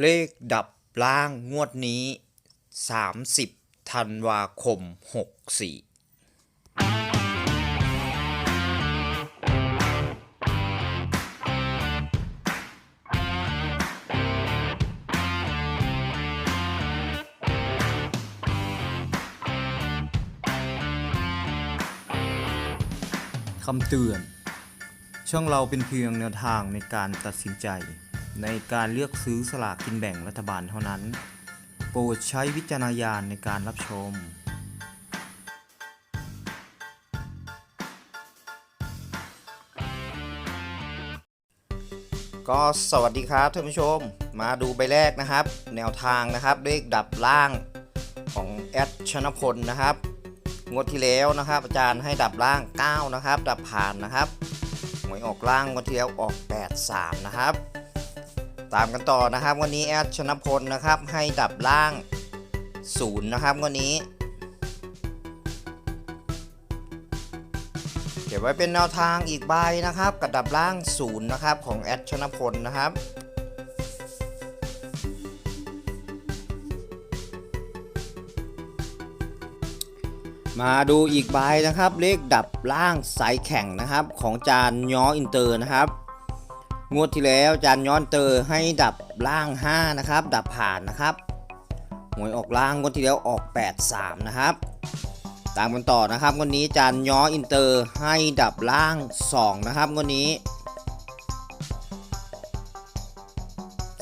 เลขดับล่างงวดนี้ 30 ธันวาคม 64คำเตือน ช่องเราเป็นเพียงแนวทางในการตัดสินใจ ในการเลือกซื้อสลากกินแบ่งรัฐบาลเท่านั้น โปรดใช้วิจารณญาณในการรับชมก็สวัสดีครับท่านผู้ชมมาดูใบแรกนะครับ แนวทางนะครับเลขดับล่างของแอดชนพลนะครับ งวดที่แล้วนะครับ อาจารย์ให้ดับล่าง 9 นะครับ ดับผ่านนะครับหวยออกล่างงวดที่แล้วออก 83 นะครับ ตามกันต่อนะครับวันนี้แอดชนพลนะครับให้ดับล่าง0นะครับวันนี้ เก็บไว้เป็นแนวทางอีกใบนะครับกระดับล่าง0นะครับของแอดชนพลนะครับมาดูอีกใบนะครับ เลขดับล่างสายแข่งนะครับ ของจานย้ออินเตอร์นะครับ งวดที่แล้วจานย้อนเตอร์ให้ดับล่าง 5 นะครับ ดับผ่านนะครับหวยออกล่างงวดที่แล้วออก 83 นะครับตามกันต่อนะครับงวันนี้จานย้ออินเตอร์ให้ดับล่าง 2 นะครับงวันนี้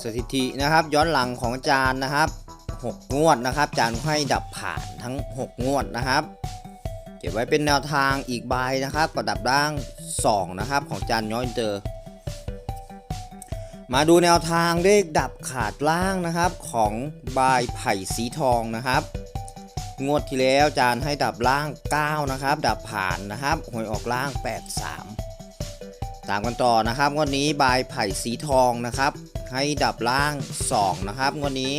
สถิตินะครับย้อนหลังของจานนะครับ 6 งวดนะครับ จานให้ดับผ่านทั้ง 6 งวดนะครับเก็บไว้เป็นแนวทางอีกใบนะครับกระดับล่าง 2 นะครับ ของจานย้ออินเตอร์ มาดูแนวทางเลขดับขาดล่างนะครับของบายไผ่สีทองนะครับ งวดที่แล้วจานให้ดับล่าง 9 นะครับ ดับผ่านนะครับหวยออกล่าง 83 ตามกันต่อนะครับงวดนี้บายไผ่สีทองนะครับ ให้ดับล่าง 2 นะครับงวดนี้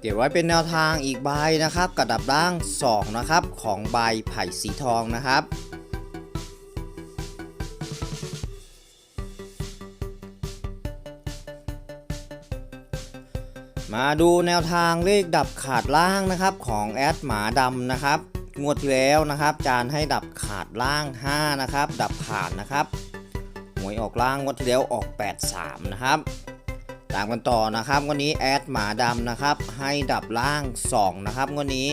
เก็บไว้เป็นแนวทางอีกใบนะครับกระดับล่าง 2 นะครับของใบไผ่สีทองนะครับ มาดูแนวทางเลขดับขาดล่างนะครับของแอดหมาดำนะครับ งวดที่แล้วนะครับ จานให้ดับขาดล่าง 5 นะครับ ดับผ่านนะครับหวยออกล่างงวดที่แล้วออก 83 นะครับ ตามกันต่อนะครับวันนี้แอดหมาดำนะครับ ให้ดับล่าง 2 นะครับวันนี้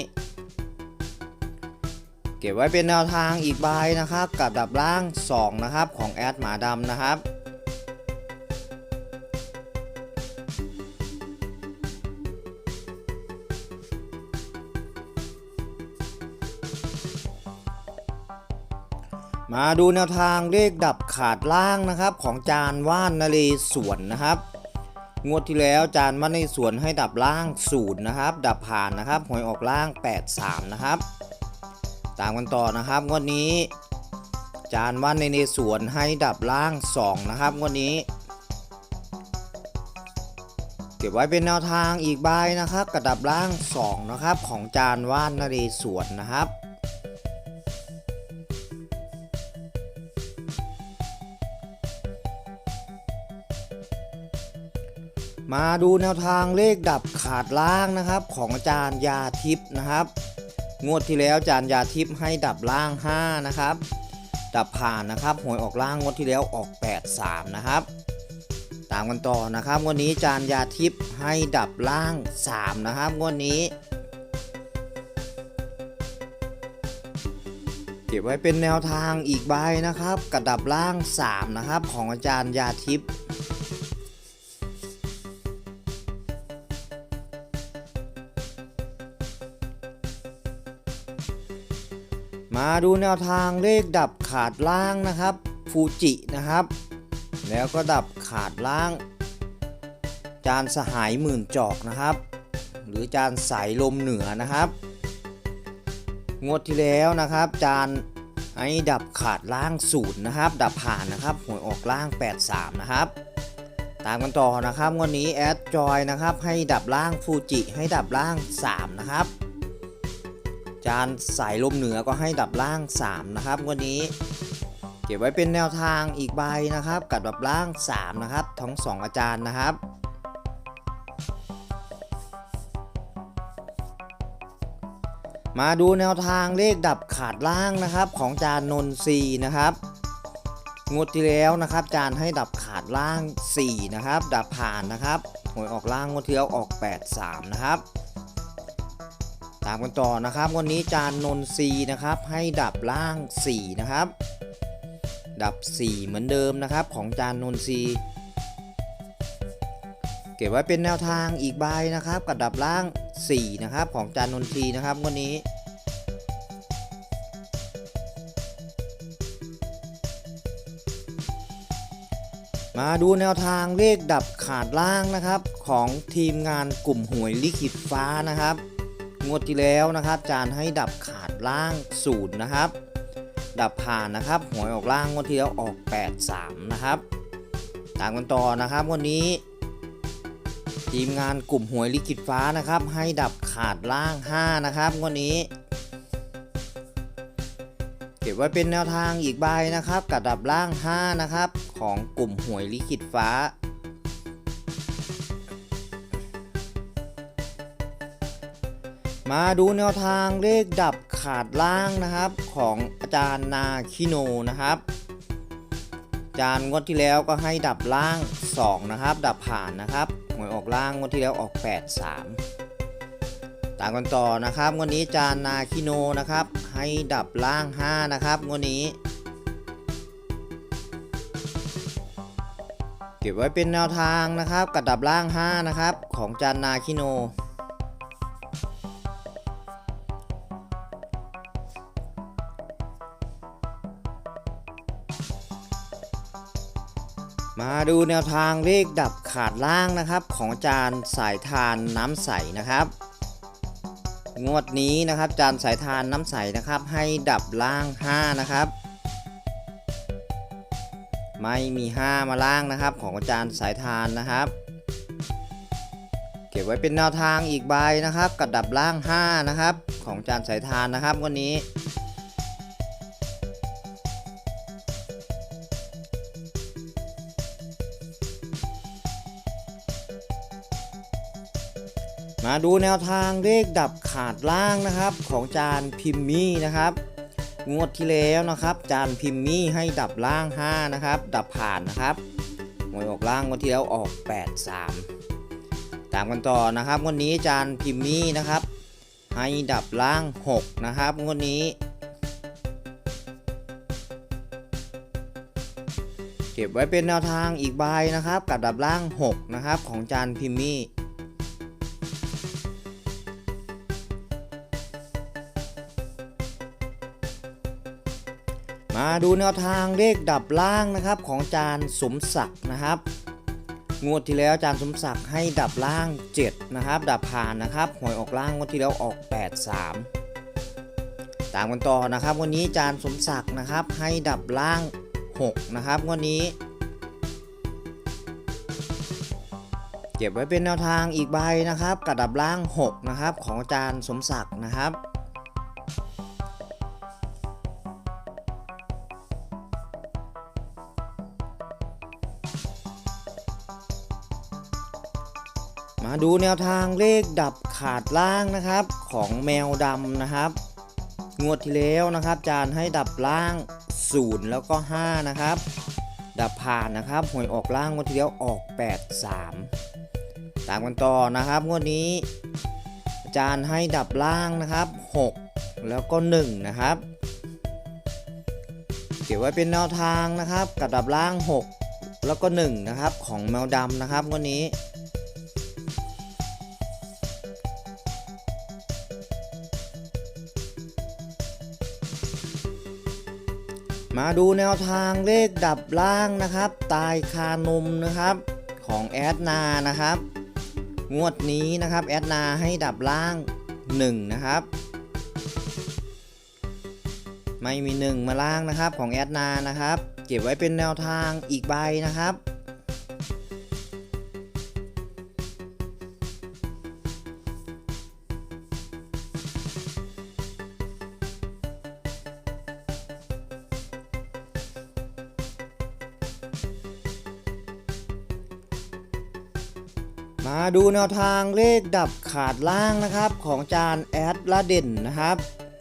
เก็บไว้เป็นแนวทางอีกใบนะครับ กับดับล่าง 2 นะครับของแอดหมาดำนะครับ มาดูแนวทางเลขดับขาดล่างนะครับ ของจานว่านนาเรศวรนะครับ งวดที่แล้วจานว่านนเรศวรให้ดับล่างศูนย์นะครับ ดับผ่านนะครับหวยออกล่าง 83 นะครับ ตามกันต่อนะครับ งวดนี้ จานว่านนเรศวรให้ดับล่าง 2 นะครับ งวดนี้ เก็บไว้เป็นแนวทางอีกใบนะครับกระดับล่าง 2 นะครับ ของจานว่านนาเรศวรนะครับ มาดูแนวทางเลขดับขาดล่างนะครับ ของอาจารย์ยาทิพย์นะครับ งวดที่แล้วอาจารย์ยาทิพย์ให้ดับล่าง 5 นะครับ ดับผ่านนะครับหวยออกล่างงวดที่แล้วออก 83 นะครับ ตามกันต่อนะครับงวดนี้อาจารย์ยาทิพย์ให้ดับล่าง 3 นะครับงวดนี้เก็บไว้เป็นแนวทางอีกใบนะครับกระดับล่าง 3 นะครับ ของอาจารย์ยาทิพย์ มาดูแนวทางเลขดับขาดล่างนะครับฟูจินะครับ แล้วก็ดับขาดล่าง จานสหายหมื่นจอกนะครับ หรือจานสายลมเหนือนะครับ งวดที่แล้วนะครับ จานไอ้ดับขาดล่างศูนย์นะครับ ดับผ่านนะครับหวยออกล่าง 83 นะครับตามกันต่อนะครับวันนี้แอดจอยนะครับให้ดับล่างฟูจิให้ดับล่าง 3 นะครับ จานสายลมเหนือก็ให้ดับล่าง 3 นะครับวันนี้ เก็บไว้เป็นแนวทางอีกใบนะครับ กับดับล่าง 3 นะครับ ทั้ง 2 อาจารย์นะครับมาดูแนวทางเลขดับขาดล่างนะครับของจานนนทรีนะครับงวดที่แล้วนะครับ จานให้ดับขาดล่าง 4 นะครับ ดับผ่านนะครับหวยออกล่างงวดที่แล้วออก 83 นะครับ ตามกันต่อนะครับวันนี้จานนนทรีนะครับให้ดับล่าง 4 นะครับ ดับ 4 เหมือนเดิมนะครับ ของจานนนทรีเก็บไว้เป็นแนวทางอีกใบนะครับกับดับล่าง 4 นะครับ ของจานนนทรีนะครับวันนี้มาดูแนวทางเลขดับขาดล่างนะครับ ของทีมงานกลุ่มหวยลิขิตฟ้านะครับ งวดที่แล้วนะครับจานให้ดับขาดล่างศูนย์นะครับ ดับผ่านนะครับหวยออกล่างงวดที่แล้วออก 83 นะครับตามกันต่อนะครับวันนี้ ทีมงานกลุ่มหวยลิขิตฟ้านะครับ ให้ดับขาดล่าง 5 นะครับงวันนี้ เก็บไว้เป็นแนวทางอีกใบนะครับกับดับล่าง 5 นะครับ ของกลุ่มหวยลิขิตฟ้า มาดูแนวทางเลขดับขาดล่างนะครับของอาจารย์นาคิโนนะครับอาจารย์งวดที่แล้วก็ให้ดับล่าง 2 นะครับ ดับผ่านนะครับหวยออกล่างงวดที่แล้วออก 83 ต่ามกันต่อนะครับงวันนี้อาจารย์นาคิโนนะครับ ให้ดับล่าง 5 นะครับงวดนี้ เก็บไว้เป็นแนวทางนะครับกับดับล่าง 5 นะครับ ของจานนาคิโน ดูแนวทางเลขดับขาดล่างนะครับ ของจารย์สายทานน้ำใสนะครับ งวดนี้นะครับจารย์สายทานน้ำใสนะครับ ให้ดับล่าง 5 นะครับ ไม่มี 5 มาล่างนะครับ ของจารย์สายทานนะครับ เก็บไว้เป็นแนวทางอีกใบนะครับ กับดับล่าง 5 นะครับ ของจารย์สายทานนะครับวันนี้ มาดูแนวทางเลขดับขาดล่างนะครับ ของจานพิมมี่นะครับ งวดที่แล้วนะครับ จานพิมมี่ให้ดับล่าง 5 นะครับ ดับผ่านนะครับหวยออกล่างงวดที่แล้วออก 83 ตามกันต่อนะครับงวดนี้จานพิมมี่นะครับ ให้ดับล่าง 6 นะครับงวดนี้ เก็บไว้เป็นแนวทางอีกใบนะครับ กับดับล่าง 6 นะครับ ของจานพิมมี่ ดูแนวทางเลขดับล่างนะครับของจานสมศักดิ์นะครับ งวดที่แล้วจานสมศักดิ์ให้ดับล่าง 7 นะครับ ดับผ่านนะครับหวยออกล่างงวดที่แล้วออก 83 ตามกันต่อนะครับ วันนี้จานสมศักดิ์นะครับให้ดับล่าง 6 นะครับวันนี้ เก็บไว้เป็นแนวทางอีกใบนะครับกับดับล่าง 6 นะครับของอาจารย์สมศักดิ์นะครับ มาดูแนวทางเลขดับขาดล่างนะครับ ของแมวดำนะครับ งวดที่แล้วนะครับจานให้ดับล่าง 0 แล้วก็ 5 นะครับ ดับผ่านนะครับหวยออกล่างงวดที่แล้วออก 83 ตามกันต่อนะครับงวดนี้อาจารย์ให้ดับล่างนะครับ 6 แล้วก็ 1 นะครับ เก็บไว้เป็นแนวทางนะครับกับดับล่าง 6 แล้วก็ 1 นะครับ ของแมวดำนะครับงวดนี้ มาดูแนวทางเลขดับล่างนะครับ ตายคานมนะครับ ของแอดนานะครับ งวดนี้นะครับแอดนาให้ดับล่าง1นะครับ ไม่มี 1 มาล่างนะครับของแอดนานะครับ เก็บไว้เป็นแนวทางอีกใบนะครับ มาดูแนวทางเลขดับขาดล่างนะครับ ของจานแอดลาเด่นนะครับ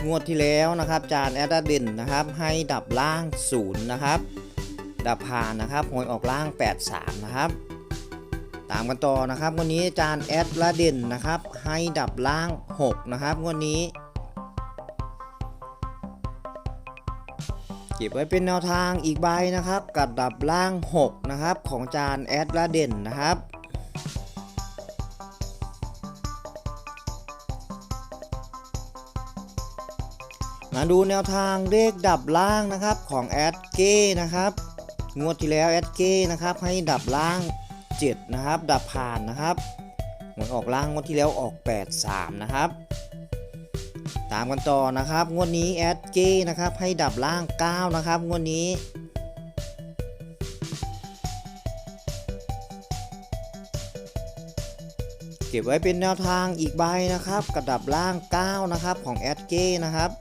งวดที่แล้วนะครับ จานแอดลาเด่นนะครับ ให้ดับล่างศูนย์นะครับ ดับผ่านนะครับหวยออกล่าง 83 นะครับ ตามกันต่อนะครับวันนี้จานแอดลาเด่นนะครับ ให้ดับล่าง 6 นะครับวันนี้เก็บไว้เป็นแนวทางอีกใบนะครับ กับดับล่าง 6 นะครับ ของจานแอดลาเด่นนะครับ มาดูแนวทางเลขดับล่างนะครับของแอดเก้นะครับ งวดที่แล้วแอดเก้นะครับให้ดับล่าง 7 นะครับ ดับผ่านนะครับหวยออกล่างงวดที่แล้วออก 83 นะครับ ตามกันต่อนะครับ งวดนี้แอดเก้นะครับให้ดับล่าง 9 นะครับ งวดนี้เก็บไว้เป็นแนวทางอีกใบนะครับกระดับล่าง 9 นะครับของแอดเก้นะครับ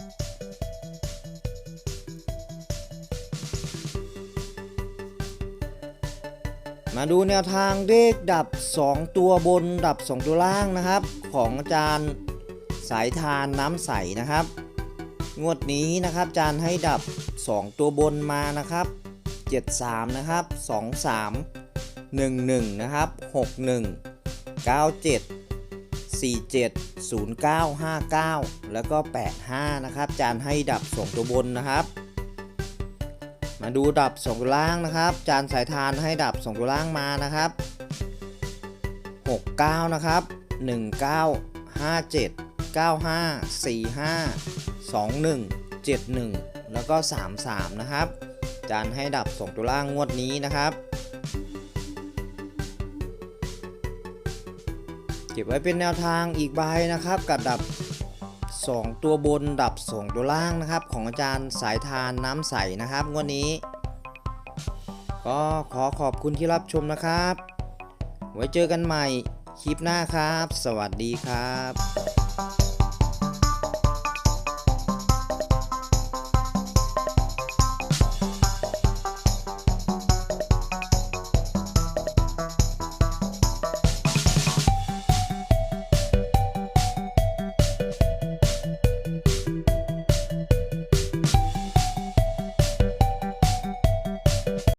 มาดูแนวทางเลขดับ 2 ตัวบนดับ 2 ตัวล่างนะครับ ของอาจารย์สายทานน้ำใสนะครับ งวดนี้นะครับอาจารย์ให้ดับ 2 ตัวบนมานะครับ 73 นะครับ 23 11 นะครับ 61 97 47 09 59 แล้วก็ 85 นะครับอาจารย์ให้ดับ 2 ตัวบนนะครับาดูดับสองตัวล่างนะครับ จานสายทานให้ดับสองตัวล่างมานะครับ 69 นะครับ 19 57 95 45 21 71 แล้วก็ 33 นะครับ จานให้ดับสองตัวล่างงวดนี้นะครับ เก็บไว้เป็นแนวทางอีกใบนะครับกับดับ 2 ตัวบนดับ 2 ตัวล่างนะครับ ของอาจารย์สายทานน้ำใสนะครับงวดนี้ ก็ขอขอบคุณที่รับชมนะครับ ไว้เจอกันใหม่คลิปหน้าครับ สวัสดีครับ